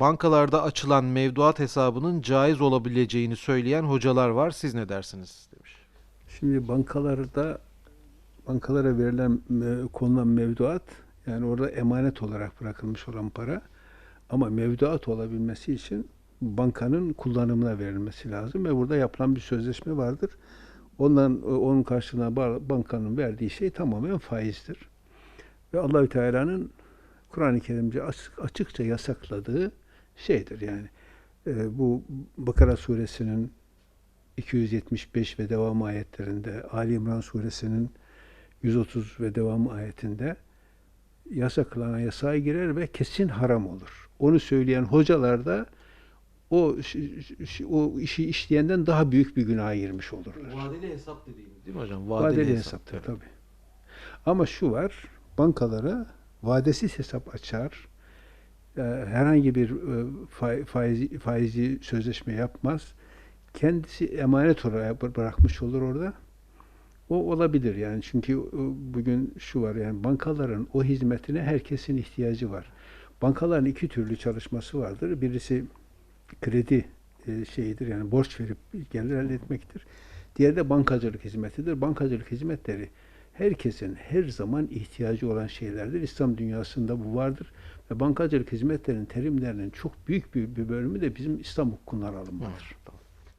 bankalarda açılan mevduat hesabının caiz olabileceğini söyleyen hocalar var. Siz ne dersiniz demiş. Şimdi bankalarda bankalara verilen e, konulan mevduat yani orada emanet olarak bırakılmış olan para ama mevduat olabilmesi için bankanın kullanımına verilmesi lazım ve burada yapılan bir sözleşme vardır. Ondan onun karşılığına ba- bankanın verdiği şey tamamen faizdir. Ve Allahü Teala'nın Kur'an-ı Kerim'ce açık- açıkça yasakladığı şeydir yani. E, bu Bakara suresinin 275 ve devam ayetlerinde, Ali İmran suresinin 130 ve devam ayetinde yasaklanan yasağa girer ve kesin haram olur. Onu söyleyen hocalar da o o işi işleyenden daha büyük bir günaha girmiş olurlar. Vadeli hesap dediğimiz değil mi hocam? Vadeli, hesapta tabii. Ama şu var, bankalara vadesiz hesap açar, herhangi bir e, fa- faizi, faizi sözleşme yapmaz. Kendisi emanet olarak bı- bırakmış olur orada. O olabilir yani çünkü e, bugün şu var yani bankaların o hizmetine herkesin ihtiyacı var. Bankaların iki türlü çalışması vardır. Birisi kredi e, şeyidir yani borç verip gelir elde etmektir. Diğeri de bankacılık hizmetidir. Bankacılık hizmetleri herkesin her zaman ihtiyacı olan şeylerdir. İslam dünyasında bu vardır. Ve bankacılık hizmetlerinin terimlerinin çok büyük bir, bir bölümü de bizim İslam hukukundan alınmadır. Tamam.